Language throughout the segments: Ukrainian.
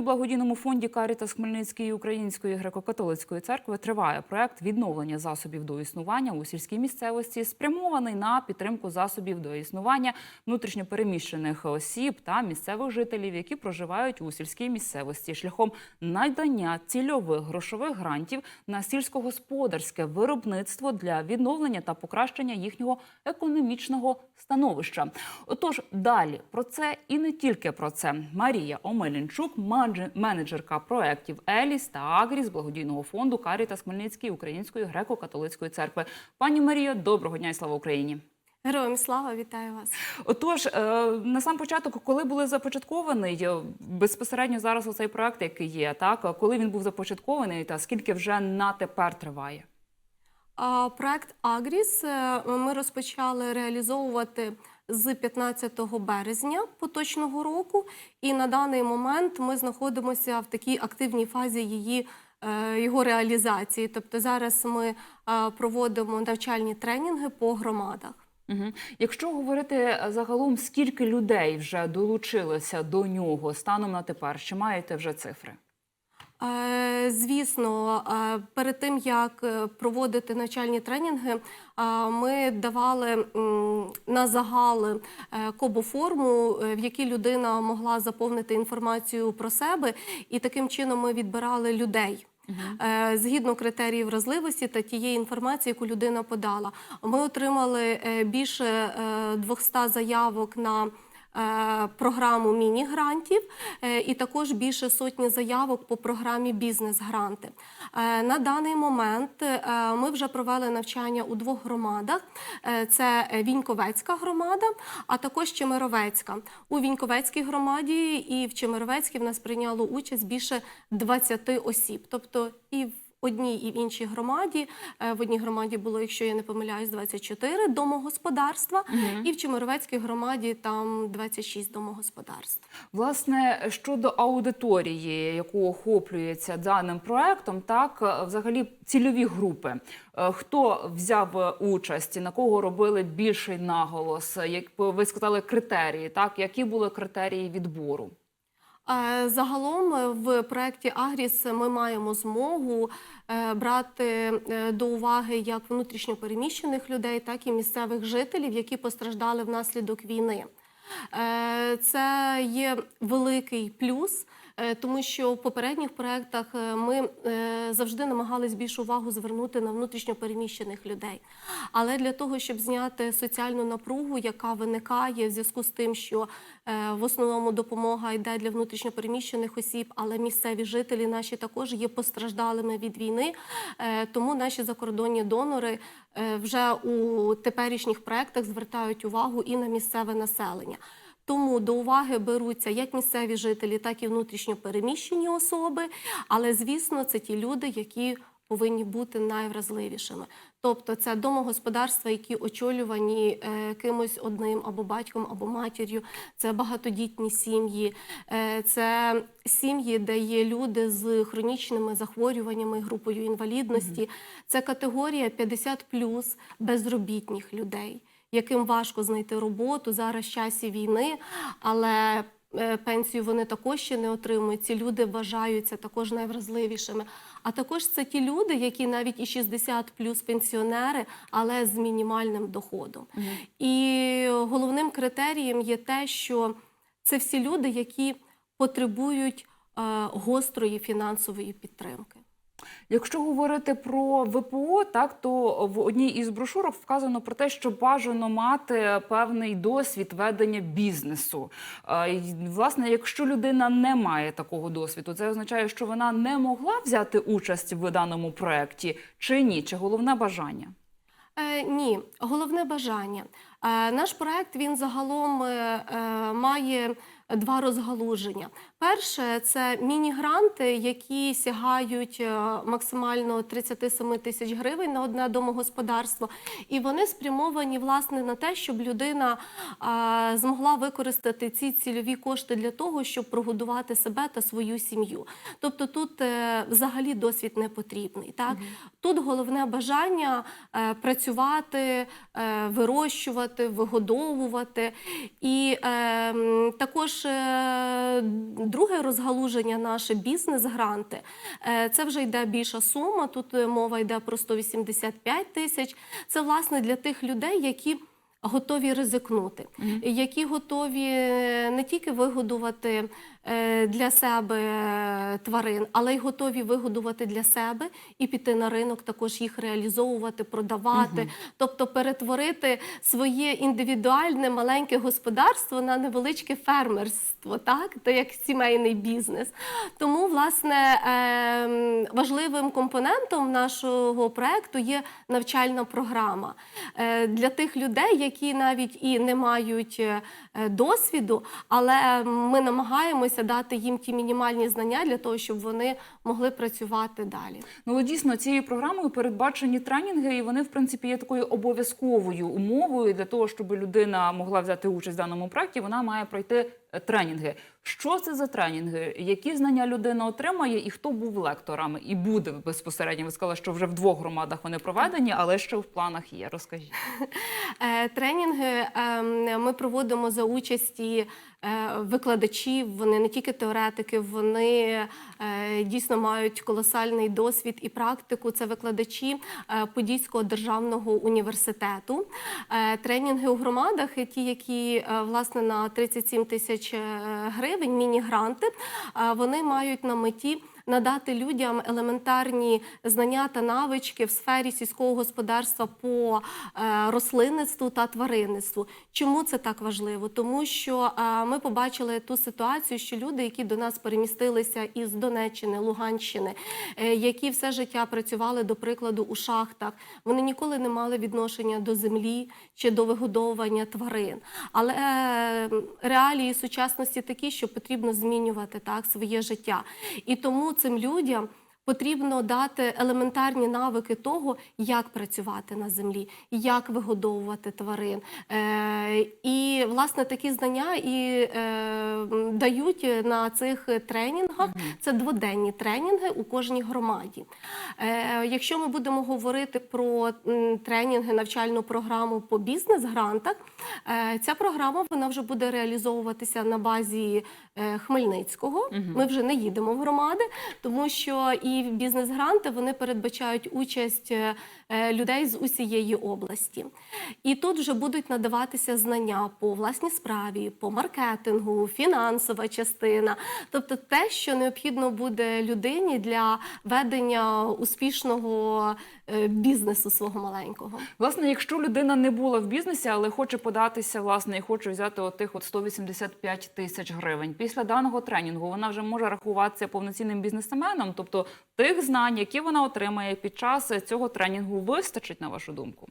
у благодійному фонді Карітас Хмельницької Української греко-католицької церкви триває проект відновлення засобів до існування у сільській місцевості, спрямований на підтримку засобів до існування внутрішньопереміщених осіб та місцевих жителів, які проживають у сільській місцевості, шляхом надання цільових грошових грантів на сільськогосподарське виробництво для відновлення та покращення їхнього економічного становища. Отож, далі про це і не тільки про це. Марія Омелянчук, мадже- менеджерка проєктів Еліс та Агріс благодійного фонду Карітас Хмельницької Української греко-католицької церкви. Пані Марія, доброго дня і слава Україні! Героям слава, вітаю вас. Отож, е, на сам початок, коли були започаткований е, безпосередньо зараз оцей проект, який є, так коли він був започаткований, та скільки вже на тепер триває? Проект Агріс е, ми розпочали реалізовувати з 15 березня поточного року, і на даний момент ми знаходимося в такій активній фазі її. е, Його реалізації, тобто зараз ми е, проводимо навчальні тренінги по громадах. Угу. Якщо говорити е, загалом, скільки людей вже долучилося до нього станом на тепер, чи маєте вже цифри? Е, Звісно, е, перед тим як е, проводити навчальні тренінги, ми давали на загал кобоформу, в якій людина могла заповнити інформацію про себе, і таким чином ми відбирали людей. Згідно критеріїв вразливості та тієї інформації, яку людина подала, ми отримали більше е, 200 заявок на програму міні-грантів е, і також більше сотні заявок по програмі бізнес-гранти. Е, На даний момент е, ми вже провели навчання у двох громадах: Е, це Віньковецька громада, а також Чемеровецька. У Віньковецькій громаді і в Чемеровецькій в нас прийняло участь більше 20 осіб. Тобто і в одній і в іншій громаді. Е, В одній громаді було, якщо я не помиляюсь, 24 домогосподарства, і в Чемеровецькій громаді там 26 домогосподарств. Власне, щодо аудиторії, яку охоплюється даним проектом, так е, взагалі цільові групи. Е, Хто взяв участь, на кого робили більший наголос? Як ви сказали, критерії, так які були критерії відбору? Е, Загалом е, в проєкті Агріс ми маємо змогу е, брати до уваги як внутрішньопереміщених людей, так і місцевих жителів, які постраждали внаслідок війни. Це є великий плюс. Е, Тому що в попередніх проєктах е, ми е, завжди намагались більшу увагу звернути на внутрішньопереміщених людей. Але для того, щоб зняти соціальну напругу, яка виникає в зв'язку з тим, що в основному допомога йде для внутрішньопереміщених осіб, але місцеві жителі наші також є постраждалими від війни. Тому наші закордонні донори вже у теперішніх проєктах звертають увагу і на місцеве населення. Тому до уваги беруться як місцеві жителі, так і внутрішньо переміщені особи. Але звісно, це ті люди, які повинні бути найвразливішими. Тобто це домогосподарства, які очолювані е, кимось одним або батьком, або матір'ю, це багатодітні сім'ї, е, це сім'ї, де є люди з хронічними захворюваннями, групою інвалідності. Це категорія 50 безробітних людей яким важко знайти роботу зараз в часі війни, але е, пенсію вони також ще не отримують. Ці люди вважаються також найвразливішими. А також це ті люди, які навіть і 60 плюс пенсіонери, але з мінімальним доходом. І головним критерієм є те, що це всі люди, які потребують е, гострої фінансової підтримки. Якщо говорити про ВПО, так то в одній із брошурок вказано про те, що бажано мати певний досвід ведення бізнесу. Е, Власне, якщо людина не має такого досвіду, це означає, що вона не могла взяти участь в даному проєкті, чи ні? Чи головне бажання? Е, ні, головне бажання. Е, наш проект він загалом е, е, має два розгалуження. Перше це міні-гранти, які сягають е, максимально 37 тисяч гривень на одне домогосподарство, і вони спрямовані власне на те, щоб людина е, змогла використати ці цільові кошти для того, щоб прогодувати себе та свою сім'ю. Тобто тут е, взагалі досвід не потрібний. Так тут головне бажання працювати, вирощувати, вигодовувати і е, також е, друге розгалуження наше бізнес-гранти. Е, Це вже йде більша сума. Тут е, мова йде про 185 тисяч. Це власне для тих людей, які. Готові ризикнути, які готові е, не тільки вигодувати е, для себе е, тварин, але й готові вигодувати для себе і піти на ринок, також їх реалізовувати, продавати, тобто перетворити своє індивідуальне маленьке господарство на невеличке фермерство, так? То як сімейний бізнес. Тому, власне, ем, важливим компонентом нашого проекту є навчальна програма. Для тих людей, які навіть і не мають е, досвіду, але ми намагаємося дати їм ті мінімальні знання для того, щоб вони могли працювати далі. Ну, дійсно, цією програмою передбачені тренінги, і вони, в принципі, є такою обов'язковою умовою для того, щоб людина могла взяти участь в даному проєкті, вона має пройти е, тренінги. Що це за тренінги? Які знання людина отримає, і хто був лекторами? І буде безпосередньо? Ви сказали, що вже в двох громадах вони проведені, але ще в планах є. Розкажіть. Е, Тренінги ем, ми проводимо за участі е, викладачів. Вони не тільки теоретики, вони е, дійсно мають колосальний досвід і практику. Це викладачі е, Подільського державного університету. Тренінги у громадах, ті, які власне на 37 тисяч гривень, міні-гранти, вони мають на меті надати людям елементарні знання та навички в сфері сільського господарства по е, рослинництву та тваринництву. Чому це так важливо? Тому що е, ми побачили ту ситуацію, що люди, які до нас перемістилися із Донеччини, Луганщини, е, які все життя працювали, до прикладу, у шахтах, вони ніколи не мали відношення до землі чи до вигодовування тварин. Але реалії сучасності такі, що потрібно змінювати так своє життя. І тому цим людям. Потрібно дати елементарні навики того, як працювати на землі, як вигодовувати тварин. Е, і власне такі знання і е, дають на цих тренінгах. Це дводенні тренінги у кожній громаді. Е, якщо ми будемо говорити про тренінги, навчальну програму по бізнес-грантах, ця програма вона вже буде реалізовуватися на базі Хмельницького. Ми вже не їдемо в громади, тому що і бізнес-гранти вони передбачають участь е, е, людей з усієї області. І тут вже будуть надаватися знання по власній справі, по маркетингу, фінансова частина, тобто те, що необхідно буде людині для ведення успішного бізнесу свого маленького. Власне, якщо людина не була в бізнесі, але хоче податися, власне, і хоче взяти отих от 185 тисяч гривень. Після даного тренінгу вона вже може рахуватися повноцінним бізнесменом, тобто тих знань, які вона отримає під час цього тренінгу, вистачить на вашу думку.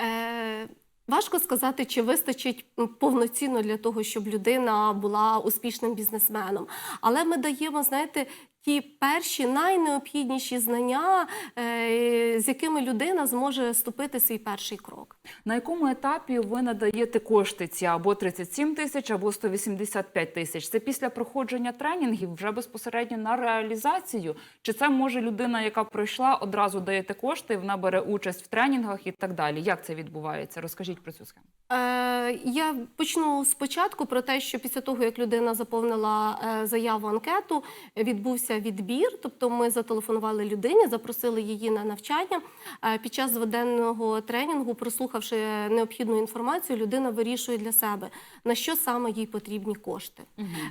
Е, Важко сказати, чи вистачить повноцінно для того, щоб людина була успішним бізнесменом. Але ми даємо, знаєте, ті перші найнеобхідніші знання, е, з якими людина зможе ступити свій перший крок. На якому етапі ви надаєте кошти ці або 37 тисяч, або 185 тисяч? Це після проходження тренінгів вже безпосередньо на реалізацію? Чи це може людина, яка пройшла, одразу даєте кошти, вона бере участь в тренінгах і так далі? Як це відбувається? Розкажіть про цю схему. Е, я почну спочатку про те, що після того, як людина заповнила е, заяву анкету, відбувся відбір. Тобто ми зателефонували людині, запросили її на навчання. Е, під час дводенного тренінгу, прослухавши необхідну інформацію, людина вирішує для себе, на що саме їй потрібні кошти.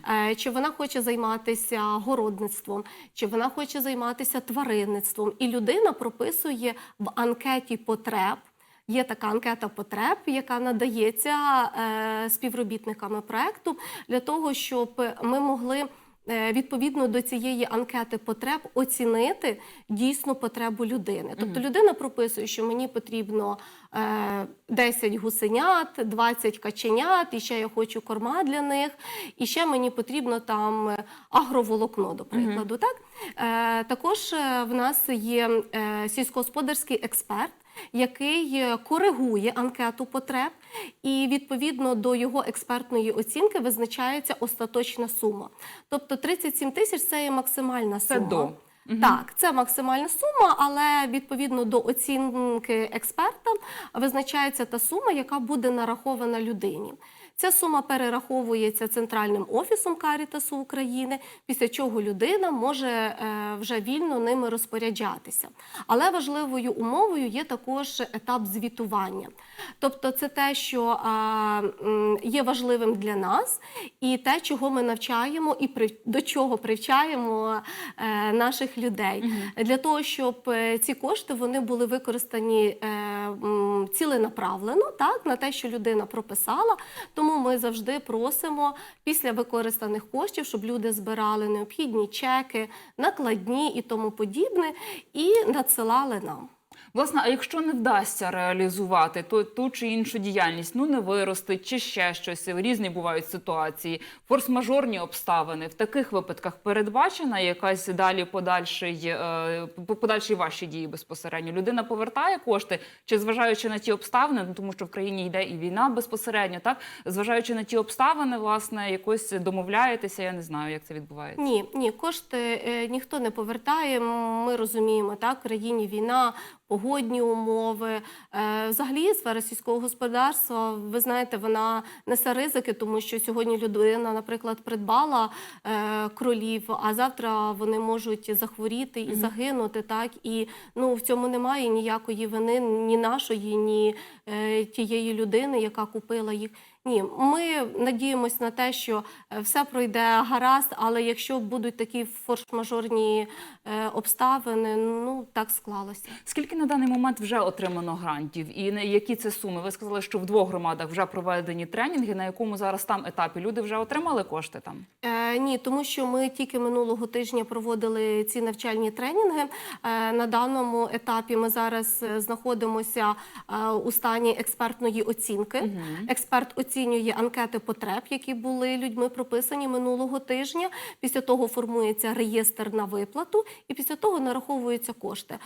Е, Чи вона хоче займатися городництвом, чи вона хоче займатися тваринництвом. І людина прописує в анкеті потреб. Є така анкета потреб, яка надається е, співробітниками проекту для того, щоб ми могли. Е, Відповідно до цієї анкети потреб оцінити дійсну потребу людини. Тобто людина прописує, що мені потрібно е, 10 гусенят, 20 каченят, і ще я хочу корма для них, і ще мені потрібно там е, агроволокно, до прикладу. Так? Е, також е, в нас є е, сільськогосподарський експерт який е, коригує анкету потреб, і відповідно до його експертної оцінки визначається остаточна сума. Тобто 37 тисяч це є максимальна Це сума. Угу. Так, це максимальна сума, але відповідно до оцінки експерта визначається та сума, яка буде нарахована людині. Ця сума перераховується центральним офісом Карітасу України, після чого людина може е, вже вільно ними розпоряджатися. Але важливою умовою є також етап звітування. Тобто, це те, що є важливим для нас, і те, чого ми навчаємо, і до чого привчаємо е, наших людей, для того, щоб е, ці кошти вони були використані ціленаправлено, так на те, що людина прописала. Тому ми завжди просимо після використаних коштів, щоб люди збирали необхідні чеки, накладні і тому подібне, і надсилали нам. Власне, а якщо не вдасться реалізувати то ту чи іншу діяльність, ну не виростить чи ще щось, різні бувають ситуації, форс-мажорні обставини. В таких випадках передбачена якась далі подальший, е, по- подальші ваші дії безпосередньо. Людина повертає кошти, чи зважаючи на ті обставини, ну тому що в країні йде і війна безпосередньо, так зважаючи на ті обставини, власне, якось домовляєтеся. Я не знаю, як це відбувається. Ні, ні, кошти е, ніхто не повертає. Ми розуміємо, так, країні війна, погодні умови. Е, взагалі, сфера сільського господарства, ви знаєте, вона несе ризики, тому що сьогодні людина, наприклад, придбала е, кролів, а завтра вони можуть захворіти і загинути. Так і ну в цьому немає ніякої вини ні нашої, ні е, тієї людини, яка купила їх. Ні, ми надіємось на те, що е, все пройде гаразд, але якщо будуть такі форс-мажорні е, обставини, ну так склалося. Скільки на даний момент вже отримано грантів, і на які це суми? Ви сказали, що в двох громадах вже проведені тренінги. На якому зараз там етапі люди вже отримали кошти там? Е, ні, тому що ми тільки минулого тижня проводили ці навчальні тренінги. Е, на даному етапі ми зараз е, знаходимося у стані експертної оцінки. Експерт оцінює анкети потреб, які були людьми прописані минулого тижня. Після того формується реєстр на виплату, і після того нараховуються кошти.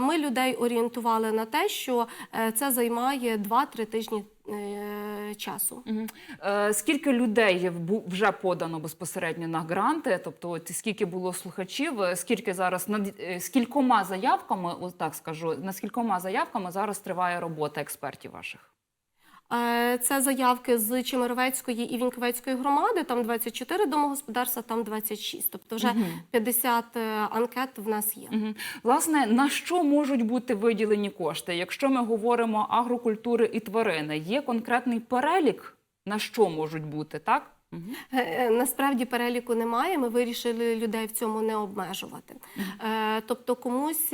Ми людей орієнтували на те, що е, це займає 2-3 тижні е, часу. Е, Скільки людей вже подано безпосередньо на гранти? Тобто, скільки було слухачів, скільки зараз над скількома заявками, так скажу, на скількома заявками зараз триває робота експертів ваших? Е, Це заявки з Чемеровецької і Віньковецької громади. Там 24 домогосподарства, там 26. Тобто вже 50 е, анкет в нас є. Власне, на що можуть бути виділені кошти? Якщо ми говоримо агрокультури і тварини, є конкретний перелік, на що можуть бути, так? Е, Насправді переліку немає. Ми вирішили людей в цьому не обмежувати. Тобто комусь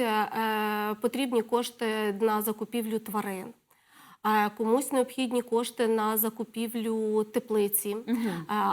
потрібні кошти на закупівлю тварин. Комусь необхідні кошти на закупівлю теплиці,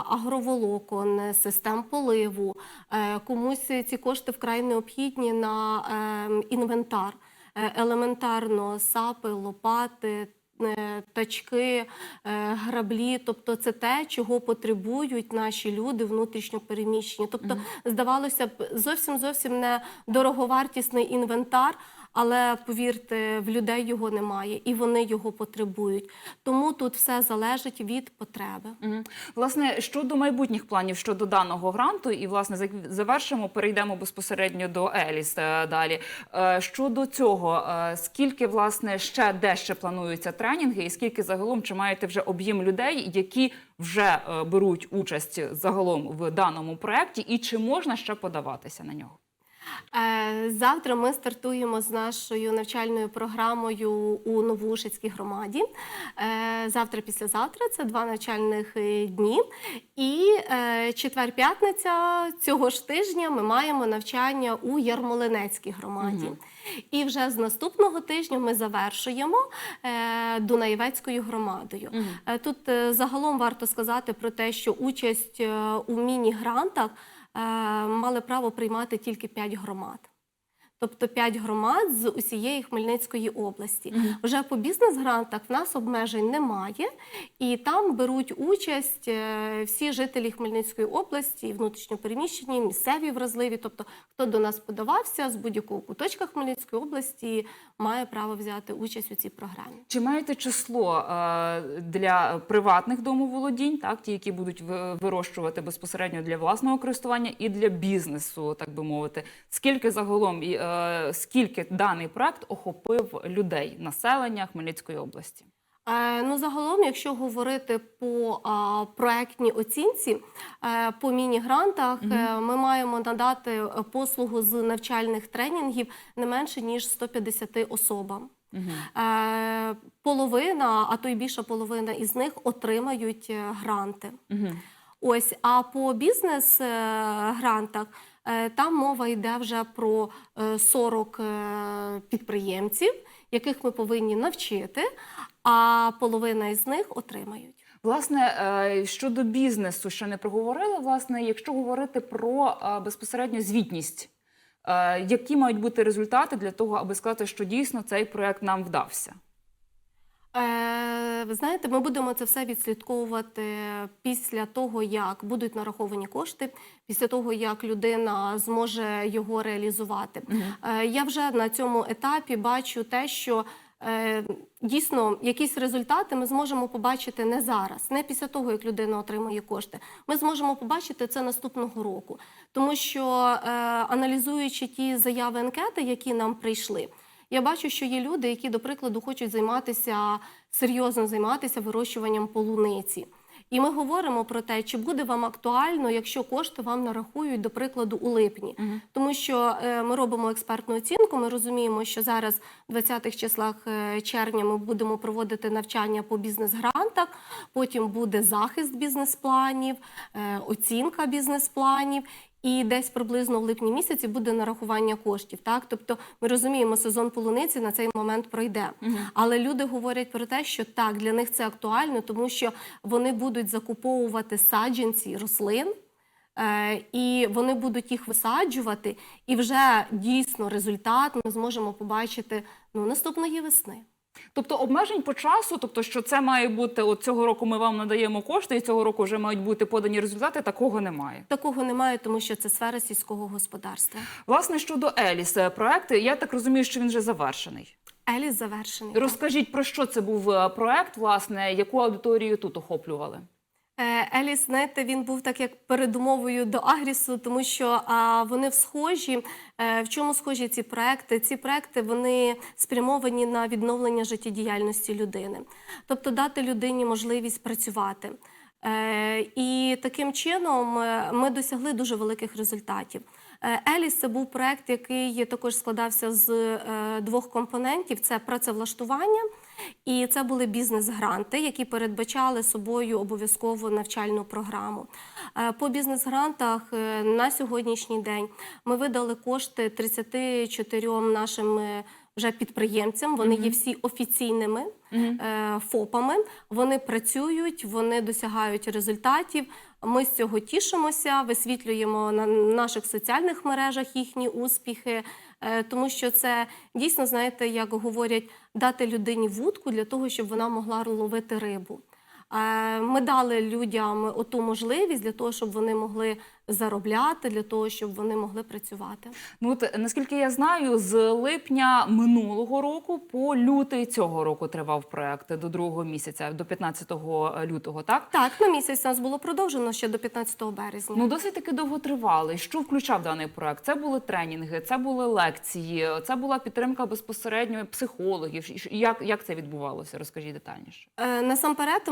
агроволокон, систем поливу. Е, Комусь ці кошти вкрай необхідні на е, інвентар. Е, Елементарно сапи, лопати, е, тачки, граблі. Тобто це те, чого потребують наші люди внутрішньо переміщені. Тобто, здавалося б, зовсім зовсім не дороговартісний інвентар. Але повірте, в людей його немає, і вони його потребують. Тому тут все залежить від потреби. Мгм. Власне, щодо майбутніх планів щодо даного гранту, і власне завершимо, перейдемо безпосередньо до Еліс е, далі. Е, Щодо цього, е, скільки власне ще де ще плануються тренінги, і скільки загалом чи маєте вже об'єм людей, які вже беруть участь загалом в даному проєкті, і чи можна ще подаватися на нього? Е, Завтра ми стартуємо з нашою навчальною програмою у Новоушицькій громаді. Е, Завтра, післязавтра це два навчальних е, дні. І четвер-п'ятниця цього ж тижня ми маємо навчання у Ярмолинецькій громаді. І вже з наступного тижня ми завершуємо Дунаєвецькою громадою. Е, Тут загалом варто сказати про те, що участь у міні-грантах мали право приймати тільки 5 громад. Тобто 5 громад з усієї Хмельницької області. Вже по бізнес-грантах в нас обмежень немає, і там беруть участь е, всі жителі Хмельницької області, внутрішньопереміщені, місцеві вразливі. Тобто, хто до нас подавався з будь-якого куточка Хмельницької області, має право взяти участь у цій програмі. Чи маєте число е, для приватних домоволодінь, так ті, які будуть вирощувати безпосередньо для власного користування і для бізнесу, так би мовити? Скільки загалом і е, скільки даний проект охопив людей, населення Хмельницької області? Е, Ну, загалом, якщо говорити по а, проектній оцінці, е, по міні-грантах, е, ми маємо надати е, послугу з навчальних тренінгів не менше ніж 150 особам. Е, половина, а то й більша половина із них отримають е, гранти. Ось, а по бізнес-грантах е, там мова йде вже про е, 40 е, підприємців, яких ми повинні навчити, а половина із них отримають. Власне, е, щодо бізнесу, ще не проговорили. Власне, якщо говорити про е, безпосередньо звітність, е, які мають бути результати для того, аби сказати, що дійсно цей проект нам вдався? Е, ви знаєте, ми будемо це все відслідковувати після того, як будуть нараховані кошти, після того, як людина зможе його реалізувати. Е, я вже на цьому етапі бачу те, що е, дійсно якісь результати ми зможемо побачити не зараз, не після того, як людина отримує кошти. Ми зможемо побачити це наступного року, тому що е, аналізуючи ті заяви анкети, які нам прийшли. Я бачу, що є люди, які, до прикладу, хочуть займатися серйозно займатися вирощуванням полуниці. І ми говоримо про те, чи буде вам актуально, якщо кошти вам нарахують, до прикладу, у липні. Тому що е, ми робимо експертну оцінку. Ми розуміємо, що зараз, в 20-х числах е, червня, ми будемо проводити навчання по бізнес-грантах. Потім буде захист бізнес-планів, е, оцінка бізнес-планів. І десь приблизно в липні місяці буде нарахування коштів. Так, тобто ми розуміємо, сезон полуниці на цей момент пройде. Але люди говорять про те, що так для них це актуально, тому що вони будуть закуповувати саджанці рослин. Е, і вони будуть їх висаджувати, і вже дійсно результат ми зможемо побачити ну, наступної весни. Тобто обмежень по часу, тобто, що це має бути от цього року ми вам надаємо кошти, і цього року вже мають бути подані результати, такого немає. Такого немає, тому що це сфера сільського господарства. Власне, щодо Еліс, е, проект, я так розумію, що він вже завершений. Еліс завершений. Розкажіть про що це був е, проект, власне, яку аудиторію тут охоплювали? Е, Еліс, знаєте, він був так як передумовою до Агрісу, тому що а, вони в схожі. Е, в чому схожі ці проекти? Ці проекти вони спрямовані на відновлення життєдіяльності людини, тобто дати людині можливість працювати. Е, і таким чином ми досягли дуже великих результатів. Е, Еліс це був проект, який також складався з е, двох компонентів: це працевлаштування. І це були бізнес-гранти, які передбачали собою обов'язково навчальну програму. Е, По бізнес-грантах на сьогоднішній день ми видали кошти 34 нашим вже підприємцям. Вони є всі офіційними ФОПами. Вони працюють, вони досягають результатів. Ми з цього тішимося, висвітлюємо на наших соціальних мережах їхні успіхи, е, тому що це дійсно, знаєте, як говорять, дати людині вудку для того, щоб вона могла ловити рибу. Е, Ми дали людям оту можливість для того, щоб вони могли заробляти, для того, щоб вони могли працювати. Ну от наскільки я знаю, з липня минулого року по лютий цього року тривав проект до другого місяця, до 15 лютого, так? Так, на місяць нас було продовжено ще до 15 березня. Ну досить таки довго тривалий. Що включав даний проект? Це були тренінги, це були лекції, це була підтримка безпосередньо психологів. Як, як це відбувалося? Розкажіть детальніше. Е, Насамперед,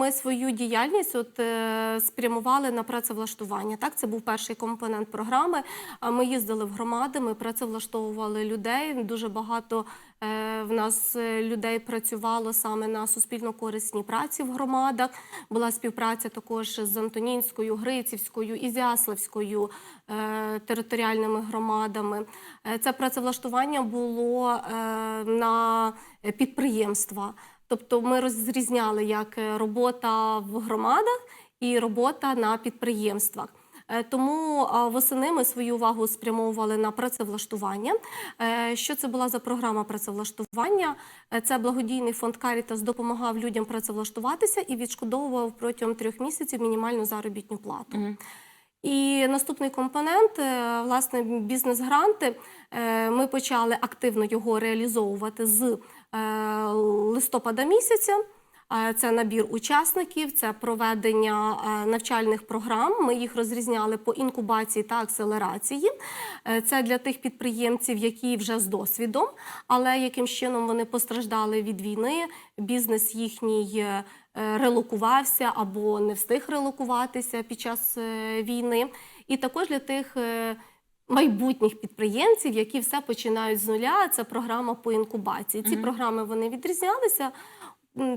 ми свою діяльність от, е, спрямували на працевлаштування. Так, це був перший компонент програми. Ми їздили в громади, ми працевлаштовували людей. Дуже багато е, в нас е, людей працювало саме на суспільно-корисній праці в громадах. Була співпраця також з Антонінською, Грицівською, Ізяславською е, територіальними громадами. Це працевлаштування було на підприємства. Тобто ми розрізняли як робота в громадах і робота на підприємствах. Е, Тому восени ми свою увагу спрямовували на працевлаштування. Е, Що це була за програма працевлаштування? Е, Це благодійний фонд Карітас допомагав людям працевлаштуватися і відшкодовував протягом трьох місяців мінімальну заробітну плату. І наступний компонент, власне, бізнес-гранти. Ми почали активно його реалізовувати з листопада місяця. Е, Це набір учасників, це проведення е, навчальних програм. Ми їх розрізняли по інкубації та акселерації. Е, Це для тих підприємців, які вже з досвідом, але яким чином вони постраждали від війни, бізнес їхній релокувався або не встиг релокуватися під час війни. І також для тих. Майбутніх підприємців, які все починають з нуля, це програма по інкубації. Ці програми вони відрізнялися,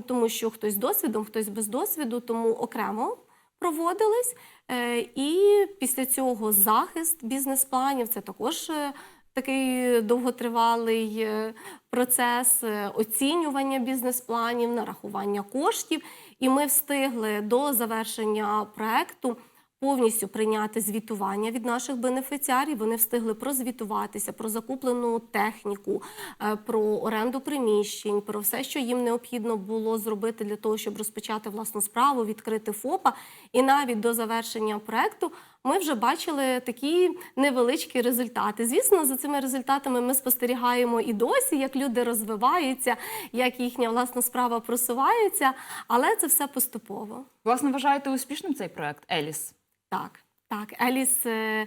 тому що хтось з досвідом, хтось без досвіду, тому окремо проводились. Е, І після цього захист бізнес-планів це також е, такий довготривалий е, процес оцінювання бізнес-планів, нарахування коштів. І ми встигли до завершення проекту повністю прийняти звітування від наших бенефіціарів. Вони встигли прозвітуватися про закуплену техніку, е, про оренду приміщень, про все, що їм необхідно було зробити для того, щоб розпочати власну справу, відкрити ФОПа. І навіть до завершення проекту ми вже бачили такі невеличкі результати. Звісно, за цими результатами ми спостерігаємо і досі, як люди розвиваються, як їхня власна справа просувається, але це все поступово. Власне, вважаєте успішним цей проект Еліс? Так, так, Еліс е,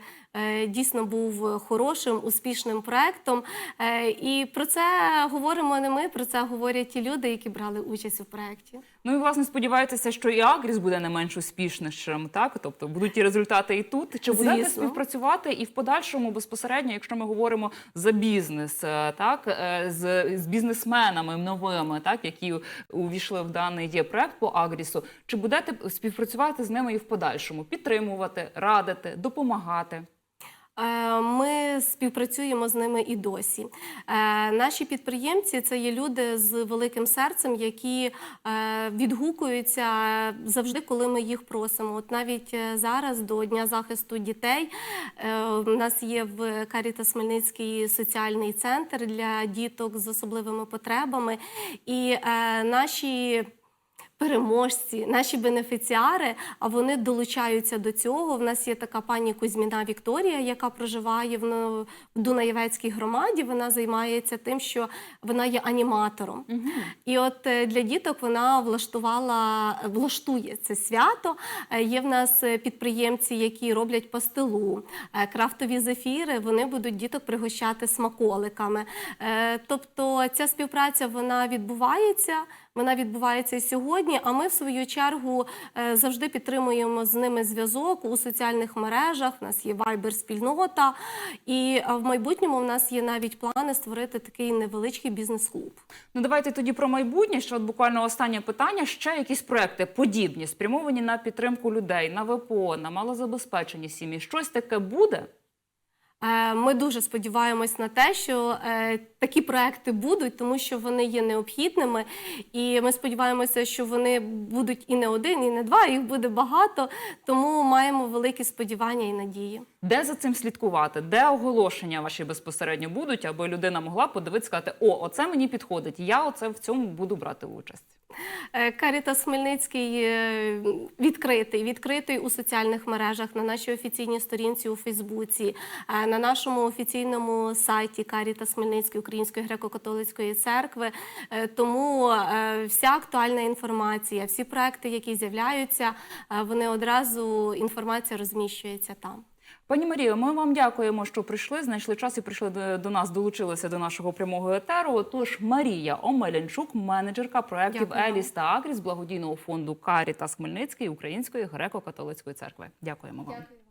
дійсно був хорошим, успішним проектом. Е, і про це говоримо не ми, про це говорять ті люди, які брали участь у проєкті. Ну і власне сподіваєтеся, що і Агріс буде не менш успішнішим, так? Тобто будуть ті результати і тут. Чи будете Звісно. співпрацювати і в подальшому безпосередньо, якщо ми говоримо за бізнес, е, так е, з, з бізнесменами новими, так які увійшли в даний проект по Агрісу, чи будете співпрацювати з ними і в подальшому, підтримувати, радити, допомагати? Е, Ми співпрацюємо з ними і досі. Е, Наші підприємці це є люди з великим серцем, які е, відгукуються завжди, коли ми їх просимо. От навіть зараз до Дня захисту дітей у нас є в Карітас Хмельницький соціальний центр для діток з особливими потребами. І наші переможці, наші бенефіціари, а вони долучаються до цього. В нас є така пані Кузьміна Вікторія, яка проживає в Дунаєвецькій громаді. Вона займається тим, що вона є аніматором. І от е, для діток вона влаштувала, влаштує це свято. Е, Є в нас е, підприємці, які роблять пастилу, крафтові зефіри. Вони будуть діток пригощати смаколиками. Тобто ця співпраця вона відбувається. Вона відбувається і сьогодні. А ми, в свою чергу, е, завжди підтримуємо з ними зв'язок у соціальних мережах. У нас є Viber-спільнота, і е, в майбутньому в нас є навіть плани створити такий невеличкий бізнес-клуб. Ну давайте тоді про майбутнє. Ще от буквально останнє питання. Ще якісь проекти подібні, спрямовані на підтримку людей, на ВПО, на малозабезпечені сім'ї. Щось таке буде? Е, Ми дуже сподіваємось на те, що е, такі проекти будуть, тому що вони є необхідними. І ми сподіваємося, що вони будуть і не один, і не два, їх буде багато. Тому маємо великі сподівання і надії. Де за цим слідкувати? Де оголошення ваші безпосередньо будуть, аби людина могла подивитися, сказати, о, оце мені підходить. Я оце в цьому буду брати участь. Е, Карітас Хмельницький е, відкритий, відкритий у соціальних мережах на нашій офіційній сторінці у Фейсбуці, е, на нашому офіційному сайті Карітас Хмельницької Української греко-католицької церкви. Тому вся актуальна інформація, всі проекти, які з'являються, вони одразу інформація розміщується там. Пані Марію, ми вам дякуємо, що прийшли, знайшли час і прийшли до, нас, долучилися до нашого прямого етеру. Тож Марія Омелянчук, менеджерка проєктів Еліс та Агріс благодійного фонду Карітас Хмельницький Української греко-католицької церкви. Дякуємо вам. Дякую.